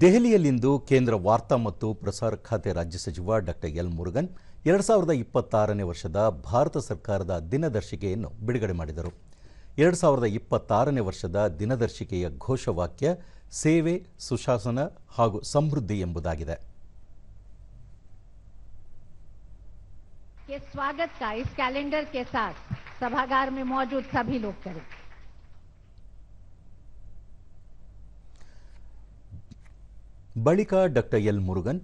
ದೆಹಲಿಯಲ್ಲಿಂದು ಕೇಂದ್ರ ವಾರ್ತಾ ಮತ್ತು ಪ್ರಸಾರ ಖಾತೆ ರಾಜ್ಯ ಸಚಿವ ಡಾಕ್ಟರ್ ಎಲ್ ಮುರುಗನ್ ಎರಡು ಸಾವಿರದ ಇಪ್ಪತ್ತಾರನೇ ವರ್ಷದ ಭಾರತ ಸರ್ಕಾರದ ದಿನದರ್ಶಿಕೆಯನ್ನು ಬಿಡುಗಡೆ ಮಾಡಿದರು ಎರಡು ಸಾವಿರದ ಇಪ್ಪತ್ತಾರನೇ ವರ್ಷದ ದಿನದರ್ಶಿಕೆಯ ಘೋಷವಾಕ್ಯ ಸೇವೆ ಸುಶಾಸನ ಹಾಗೂ ಸಮೃದ್ಧಿ ಎಂಬುದಾಗಿದೆ के स्वागत का इस कैलेंडर के साथ सभागार में मौजूद सभी लोग करें ಬಳಿಕ ಡಾಕ್ಟರ್ ಎಲ್ ಮುರುಗನ್,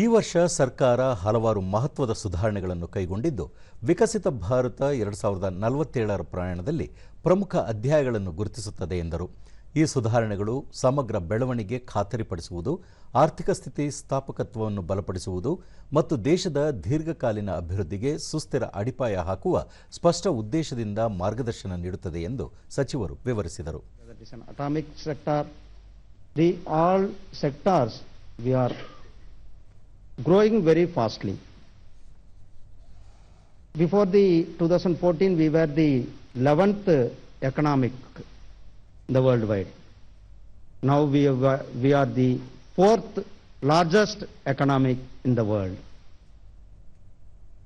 ಈ ವರ್ಷ ಸರ್ಕಾರ ಹಲವಾರು ಮಹತ್ವದ ಸುಧಾರಣೆಗಳನ್ನು ಕೈಗೊಂಡಿದ್ದು, ವಿಕಸಿತ ಭಾರತ ಎರಡು ಸಾವಿರದ ನಲವತ್ತೇಳರ ಪ್ರಯಾಣದಲ್ಲಿ ಪ್ರಮುಖ ಅಧ್ಯಾಯಗಳನ್ನು ಗುರುತಿಸುತ್ತದೆ ಎಂದರು. ಈ ಸುಧಾರಣೆಗಳು ಸಮಗ್ರ ಬೆಳವಣಿಗೆ ಖಾತರಿಪಡಿಸುವುದು, ಆರ್ಥಿಕ ಸ್ಥಿತಿ ಸ್ಥಾಪಕತ್ವವನ್ನು ಬಲಪಡಿಸುವುದು ಮತ್ತು ದೇಶದ ದೀರ್ಘಕಾಲೀನ ಅಭಿವೃದ್ಧಿಗೆ ಸುಸ್ಥಿರ ಅಡಿಪಾಯ ಹಾಕುವ ಸ್ಪಷ್ಟ ಉದ್ದೇಶದಿಂದ ಮಾರ್ಗದರ್ಶನ ನೀಡುತ್ತದೆ ಎಂದು ಸಚಿವರು ವಿವರಿಸಿದರು. The all sectors we are growing very fastly. Before the 2014, we were the 11th economic in the worldwide. Now we are, we are the fourth largest economic in the world.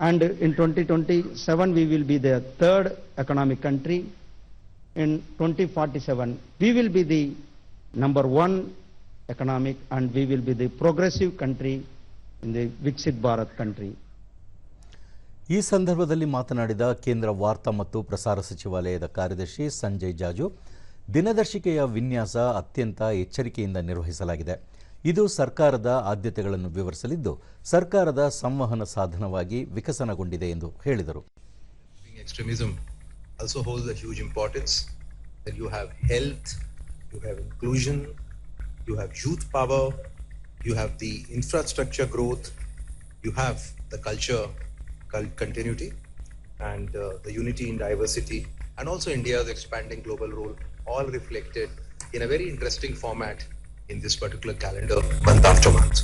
And in 2027, we will be the third economic country. In 2047, we will be the number one economic and we will be the progressive country in the Vixit Bharat country. ಈ ಸಂದರ್ಭದಲ್ಲಿ ಮಾತನಾಡಿದ ಕೇಂದ್ರ ವಾರ್ತಾ ಮತ್ತು ಪ್ರಸಾರ ಸಚಿವಾಲಯದ ಕಾರ್ಯದರ್ಶಿ ಸಂಜಯ್ ಜಾಜು ದಿನದರ್ಶಿಕೆಯ ವಿನ್ಯಾಸ ಅತ್ಯಂತ ಎಚ್ಚರಿಕೆಯಿಂದ ನಿರ್ವಹಿಸಲಾಗಿದೆ. ಇದು ಸರ್ಕಾರದ ಆದ್ಯತೆಗಳನ್ನು ವಿವರಿಸಲಿದ್ದು ಸರ್ಕಾರದ ಸಂವಹನ ಸಾಧನವಾಗಿ ವಿಕಸನಗೊಂಡಿದೆ ಎಂದು ಹೇಳಿದರು. Also a importance you have health you have inclusion you have youth power you have the infrastructure growth you have the culture cul- continuity and uh, the unity in diversity and also india's expanding global role all reflected in a very interesting format in this particular calendar month after month